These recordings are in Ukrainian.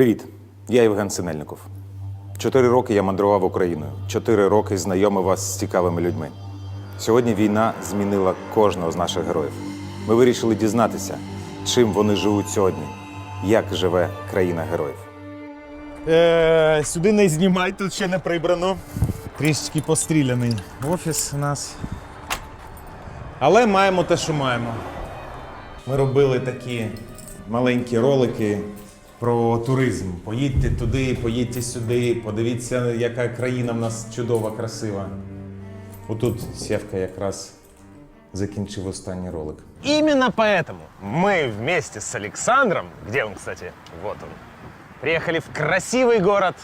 Привіт, я Євген Синельников. Чотири роки я мандрував Україною. Чотири роки знайомив вас з цікавими людьми. Сьогодні війна змінила кожного з наших героїв. Ми вирішили дізнатися, чим вони живуть сьогодні, як живе країна героїв. Е, сюди не знімай, тут ще не прибрано. Трішечки постріляний офіс у нас. Але маємо те, що маємо. Ми робили такі маленькі ролики про туризм. Поїдьте туди, поїдьте сюди, подивіться, яка країна в нас чудова, красива. Отут Сєвка якраз закінчив останній ролик. Именно поэтому мы вместе с Александром, где он, кстати, вот он, приехали в красивый город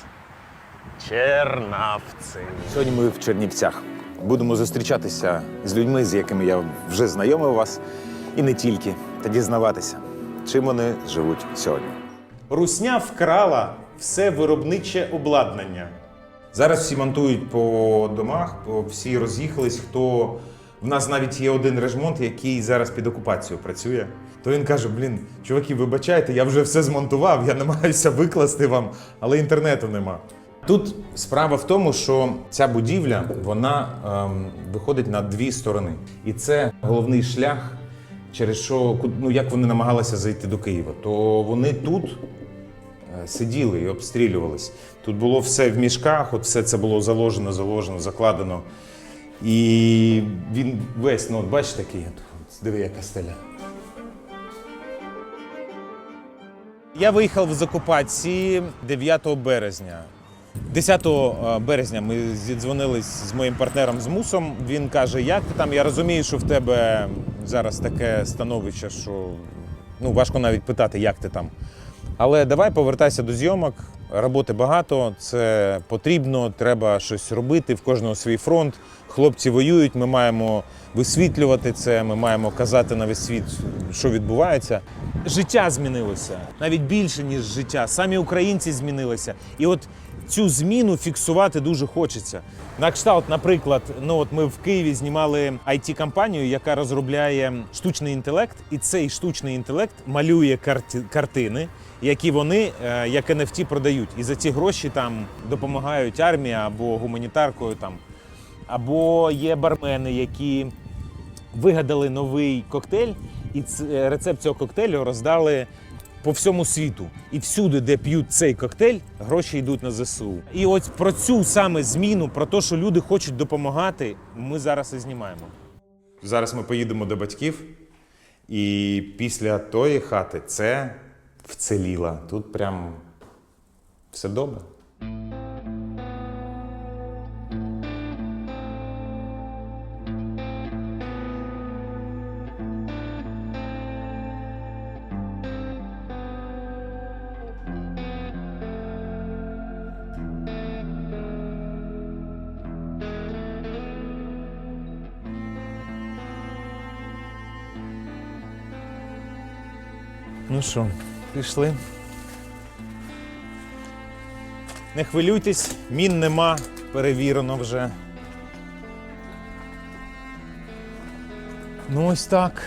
Черновцы. Сьогодні ми в Чернівцях. Будемо зустрічатися з людьми, з якими я вже знайомив вас, і не тільки, та дізнаватися, чим вони живуть сьогодні. Русня вкрала все виробниче обладнання. Зараз всі монтують по домах, всі роз'їхались. Хто в нас навіть є один режмонт, який зараз під окупацією працює. То він каже: блін, чуваки, вибачайте, я вже все змонтував, я намагаюся викласти вам, але інтернету нема. Тут справа в тому, що ця будівля вона ем, виходить на дві сторони, і це головний шлях, через що ну як вони намагалися зайти до Києва, то вони тут е, сиділи і обстрілювались. Тут було все в мішках, от все це було заложено, заложено, закладено. І він весь, ну от бачите, такий, диви, яка стеля. Я виїхав з окупації 9 березня. 10 березня ми зідзвонились з моїм партнером з Мусом. Він каже: Як ти там? Я розумію, що в тебе зараз таке становище, що ну, важко навіть питати, як ти там. Але давай повертайся до зйомок. Роботи багато, це потрібно, треба щось робити. В кожного свій фронт. Хлопці воюють, ми маємо висвітлювати це, ми маємо казати на весь світ, що відбувається. Життя змінилося навіть більше, ніж життя. Самі українці змінилися. І от цю зміну фіксувати дуже хочеться. На кшталт, наприклад, ну от ми в Києві знімали it компанію яка розробляє штучний інтелект, і цей штучний інтелект малює карти- картини, які вони е, як NFT продають. І за ці гроші там допомагають армія або гуманітаркою там. Або є бармени, які вигадали новий коктейль, і рецепт цього коктейлю роздали по всьому світу. І всюди, де п'ють цей коктейль, гроші йдуть на ЗСУ. І ось про цю саме зміну, про те, що люди хочуть допомагати, ми зараз і знімаємо. Зараз ми поїдемо до батьків, і після тої хати це вціліло. Тут прям все добре. Що, пішли. Не хвилюйтесь, мін нема, перевірено вже. Ну ось так.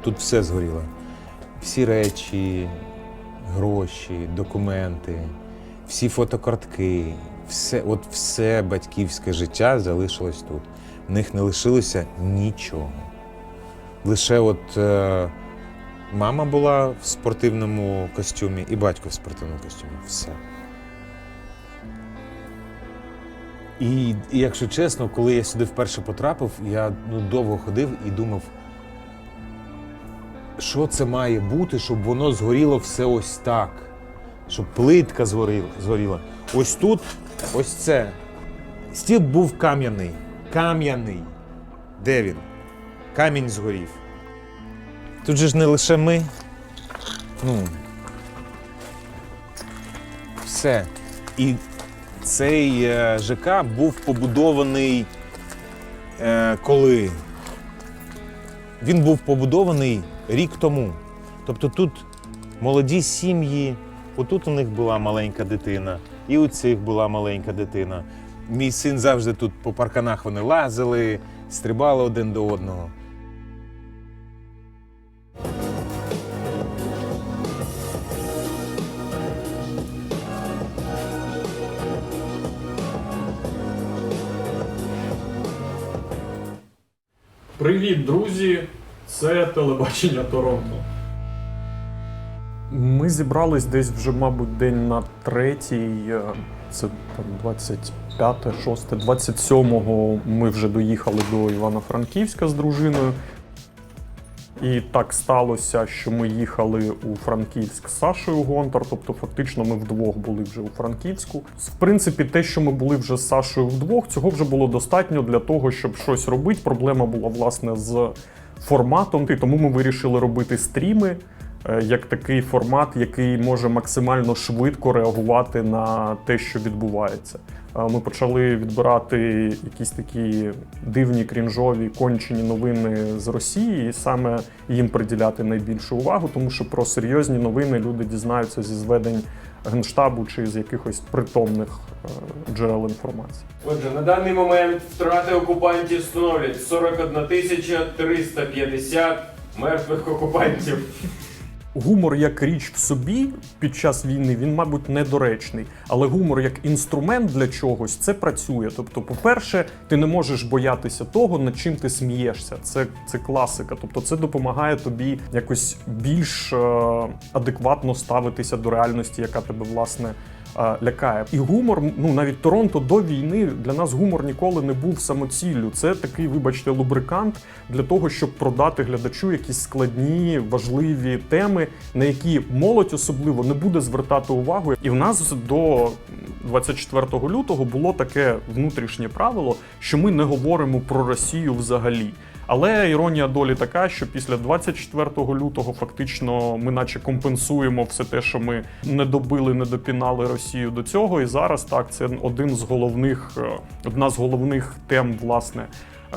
Тут все згоріло. Всі речі, гроші, документи, всі фотокартки, все, от все батьківське життя залишилось тут. В них не лишилося нічого. Лише от е, мама була в спортивному костюмі і батько в спортивному костюмі. Все. І, і якщо чесно, коли я сюди вперше потрапив, я ну, довго ходив і думав, що це має бути, щоб воно згоріло все ось так. Щоб плитка згоріла. згоріла. Ось тут, ось це. Стіл був кам'яний. Кам'яний. Де він? Камінь згорів. Тут же ж не лише ми. Ну. Все. І цей е, ЖК був побудований е, коли? Він був побудований рік тому. Тобто тут молоді сім'ї, отут у них була маленька дитина, і у цих була маленька дитина. Мій син завжди тут по парканах вони лазили, стрибали один до одного. Привіт, друзі! Це телебачення Торонто. Ми зібрались десь вже, мабуть, день на третій. е, Це там 25, 6, 27-го ми вже доїхали до Івано-Франківська з дружиною. І так сталося, що ми їхали у Франківськ з Сашою Гонтар, тобто фактично ми вдвох були вже у Франківську. В принципі, те, що ми були вже з Сашою вдвох, цього вже було достатньо для того, щоб щось робити. Проблема була власне з форматом, і тому ми вирішили робити стріми е, як такий формат, який може максимально швидко реагувати на те, що відбувається. Ми почали відбирати якісь такі дивні, крінжові, кончені новини з Росії, і саме їм приділяти найбільшу увагу, тому що про серйозні новини люди дізнаються зі зведень генштабу чи з якихось притомних е, джерел інформації. Отже, на даний момент втрати окупантів становлять 41 тисяча 350 мертвих окупантів. Гумор як річ в собі під час війни він, мабуть, недоречний, але гумор як інструмент для чогось це працює. Тобто, по-перше, ти не можеш боятися того, над чим ти смієшся. Це, це класика. Тобто, це допомагає тобі якось більш е, адекватно ставитися до реальності, яка тебе власне. Лякає і гумор, ну навіть Торонто до війни для нас гумор ніколи не був самоціллю. Це такий, вибачте, лубрикант для того, щоб продати глядачу якісь складні, важливі теми, на які молодь особливо не буде звертати увагу. І в нас до 24 лютого було таке внутрішнє правило, що ми не говоримо про Росію взагалі. Але іронія долі така, що після 24 лютого фактично ми наче компенсуємо все те, що ми не добили, не допінали Росію до цього. І зараз так це один з головних, е, одна з головних тем, власне,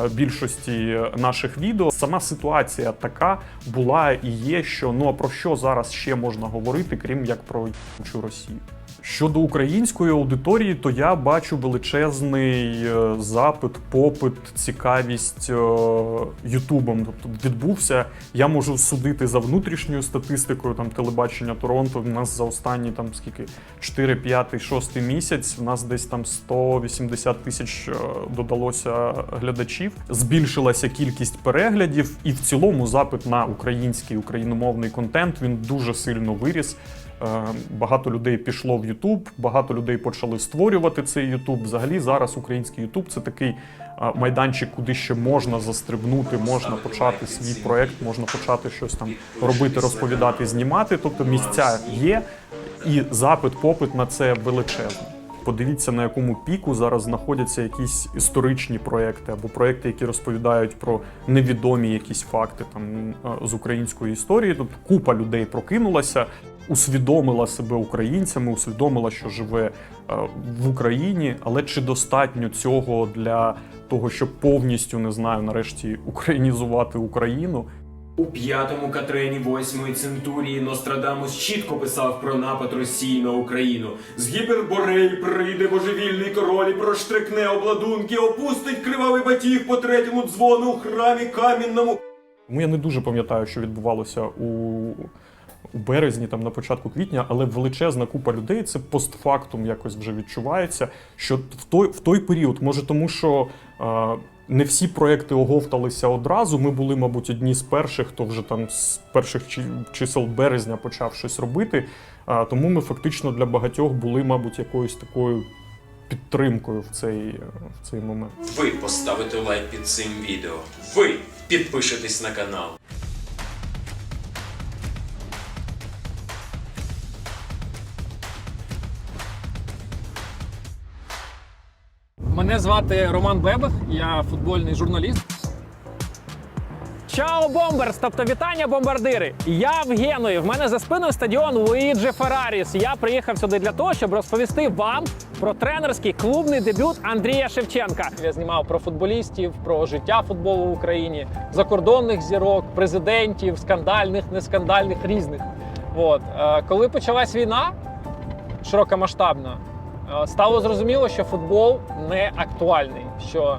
більшості наших відео. Сама ситуація така була і є, що ну а про що зараз ще можна говорити, крім як про ***чу Росію. Щодо української аудиторії, то я бачу величезний е, запит, попит, цікавість е, Ютубом. Тобто відбувся. Я можу судити за внутрішньою статистикою там телебачення Торонто. У нас за останні там скільки 4, 5, 6 місяць. У нас десь там 180 тисяч е, додалося глядачів. Збільшилася кількість переглядів, і в цілому запит на український україномовний контент він дуже сильно виріс. Е, Багато людей пішло в Ютуб, багато людей почали створювати цей Ютуб. Взагалі зараз український Ютуб це такий е, майданчик, куди ще можна застрибнути, можна почати свій проект, можна почати щось там робити, розповідати, знімати. Тобто місця є, і запит, попит на це величезний. Подивіться, на якому піку зараз знаходяться якісь історичні проекти або проекти, які розповідають про невідомі якісь факти там е, з української історії. Тобто купа людей прокинулася, усвідомила себе українцями, усвідомила, що живе е, в Україні. Але чи достатньо цього для того, щоб повністю не знаю, нарешті українізувати Україну? У п'ятому Катрені восьмої центурії Нострадамус чітко писав про напад Росії на Україну. З гіперборей прийде божевільний король і проштрикне обладунки, опустить кривавий батіг по третьому дзвону у храмі камінному. Тому я не дуже пам'ятаю, що відбувалося у, у березні, там на початку квітня, але величезна купа людей це постфактум якось вже відчувається. Що в той, в той період, може, тому що. Е, не всі проекти оговталися одразу. Ми були, мабуть, одні з перших, хто вже там з перших чи- чисел березня почав щось робити. А, Тому ми фактично для багатьох були, мабуть, якоюсь такою підтримкою в цей, в цей момент. Ви поставите лайк під цим відео. Ви підпишетесь на канал. Мене звати Роман Бебех, я футбольний журналіст. Чао, бомберс! Тобто вітання, бомбардири! Я в Генуї. В мене за спиною стадіон Луїджі Ферраріс. Я приїхав сюди для того, щоб розповісти вам про тренерський клубний дебют Андрія Шевченка. Я знімав про футболістів, про життя футболу в Україні, закордонних зірок, президентів, скандальних, нескандальних, різних. От. Е, Коли почалась війна, широкомасштабна, стало зрозуміло, що футбол не актуальний. Що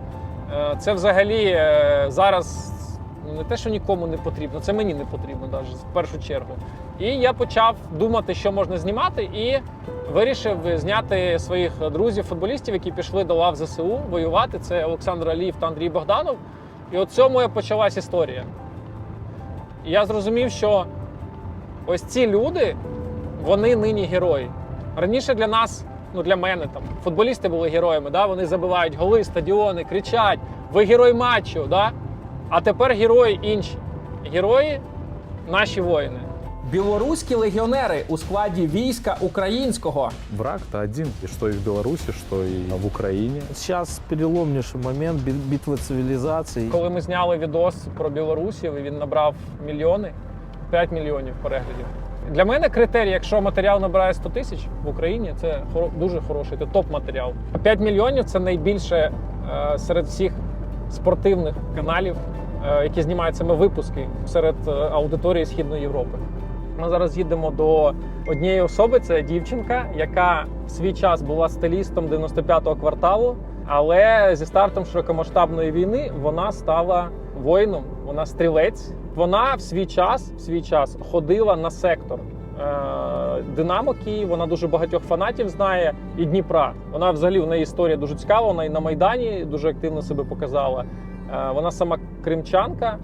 е, це взагалі е, зараз не те, що нікому не потрібно, це мені не потрібно навіть в першу чергу. І я почав думати, що можна знімати, і вирішив зняти своїх друзів, футболістів, які пішли до лав ЗСУ воювати. Це Олександр Алієв та Андрій Богданов. І от цьому і почалась історія. І я зрозумів, що ось ці люди, вони нині герої. Раніше для нас, ну для мене там, футболісти були героями, да? вони забивають голи, стадіони, кричать: ви герой матчу. Да? А тепер герої інші. Герої наші воїни. Білоруські легіонери у складі війська українського. Враг-то один, и что и в Беларуси, что и в Украине. Сейчас переломнейший момент бит- битвы цивилизаций. Коли ми зняли відос про білорусів, і він набрав мільйони, 5 мільйонів переглядів. Для мене критерій, якщо матеріал набирає 100 тисяч в Україні, це хоро- дуже хороший, це топ-матеріал. А 5 мільйонів це найбільше е, серед всіх спортивних каналів, е, які знімають саме випуски серед е, аудиторії Східної Європи. Ми зараз їдемо до однієї особи. Це дівчинка, яка в свій час була стилістом 95-го кварталу. Але зі стартом широкомасштабної війни вона стала воїном, вона стрілець. Вона в свій час, в свій час ходила на сектор. Е, Динамо Київ, вона дуже багатьох фанатів знає і Дніпра. Вона взагалі в неї історія дуже цікава. Вона і на Майдані дуже активно себе показала. Е, Вона сама кримчанка,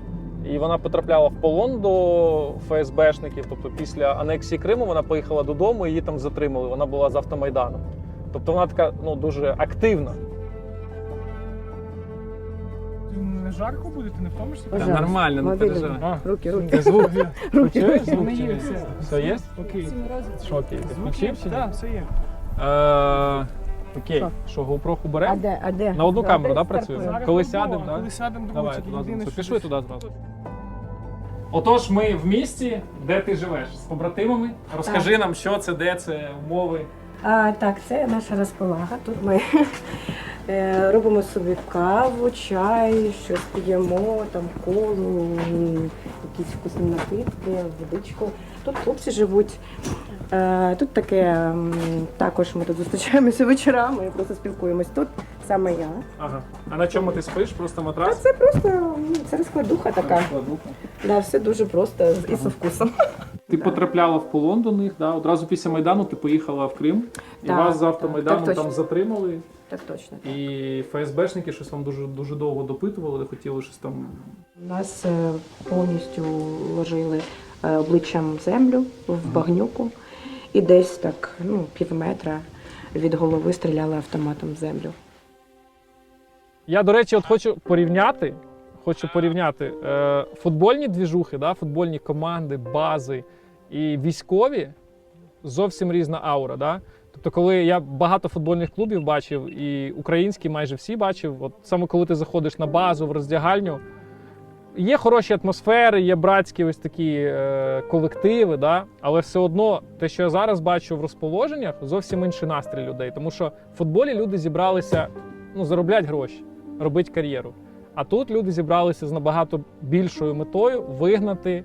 і вона потрапляла в полон до ФСБшників. Тобто, після анексії Криму вона поїхала додому, і її там затримали. Вона була з автомайданом. Тобто вона така ну дуже активна. Не жарко буде, ти не втомишся? Та нормально, не переживай. Руки, руки. Звук. Руки. Чуєш звук? Вони чи є, ні? все. Все є? Окей. Що окей? Ти Звук включив чи ні? Так, все є. Е, Окей, Що? що GoPro уберемо? де? А де? На одну камеру, да, працює? Зараз Коли сядемо, да? Коли сядемо, Давай, думаю, туди єдине, зразу. що Пішли десь- туди зразу. Отож, ми в місті, де ти живеш? З побратимами. Розкажи нам, що це, де це, умови. А, так, це наша розполага. Тут ми робимо собі каву, чай, щось п'ємо, там колу, якісь вкусні напитки, водичку. Тут хлопці живуть. Е, тут таке також ми тут зустрічаємося вечорами, просто спілкуємось. Тут саме я. Ага. А на чому ти спиш? Просто А матрас? це просто це розкладуха така. Да, все дуже просто і со вкусом. Ти потрапляла в полон до них, да? одразу після Майдану ти поїхала в Крим, і Так, вас з так, автомайданом так там точно. затримали. Так точно. І ФСБшники щось вам дуже дуже довго допитували, хотіли щось там. Нас е, повністю ложили е, обличчям в землю, в багнюку, і десь так ну, пів метра від голови стріляли автоматом в землю. Я, до речі, от хочу порівняти. Хочу порівняти е, футбольні двіжухи, да, футбольні команди, бази і військові зовсім різна аура. Да? Тобто, коли я багато футбольних клубів бачив, і українські майже всі бачив, от саме коли ти заходиш на базу в роздягальню, є хороші атмосфери, є братські ось такі е, колективи, да? але все одно те, що я зараз бачу в розположеннях, зовсім інший настрій людей. Тому що в футболі люди зібралися ну, заробляти гроші, робити кар'єру. А тут люди зібралися з набагато більшою метою вигнати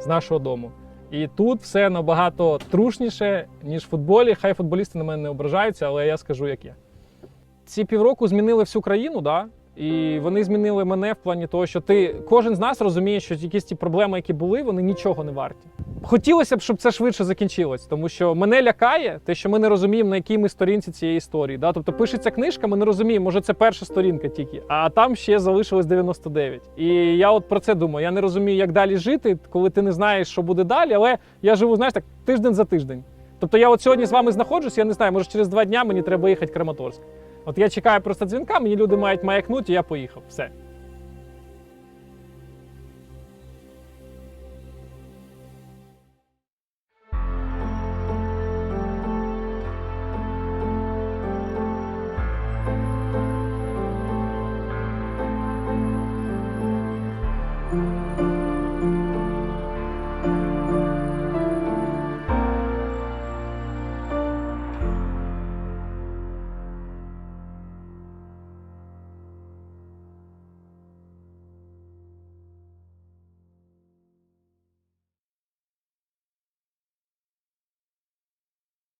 з нашого дому. І тут все набагато трушніше, ніж в футболі. Хай футболісти на мене не ображаються, але я скажу, як є. Ці півроку змінили всю країну, да? І вони змінили мене в плані того, що ти кожен з нас розуміє, що якісь ті проблеми, які були, вони нічого не варті. Хотілося б, щоб це швидше закінчилось, тому що мене лякає те, що ми не розуміємо, на якій ми сторінці цієї історії. Да? Тобто пишеться книжка, ми не розуміємо, може це перша сторінка тільки, а там ще залишилось 99. І я от про це думаю. Я не розумію, як далі жити, коли ти не знаєш, що буде далі, але я живу, знаєш, так тиждень за тиждень. Тобто я от сьогодні з вами знаходжусь, я не знаю, може через два дня мені треба їхати в Краматорськ. От я чекаю просто дзвінка, мені люди мають маякнути, я поїхав. Все.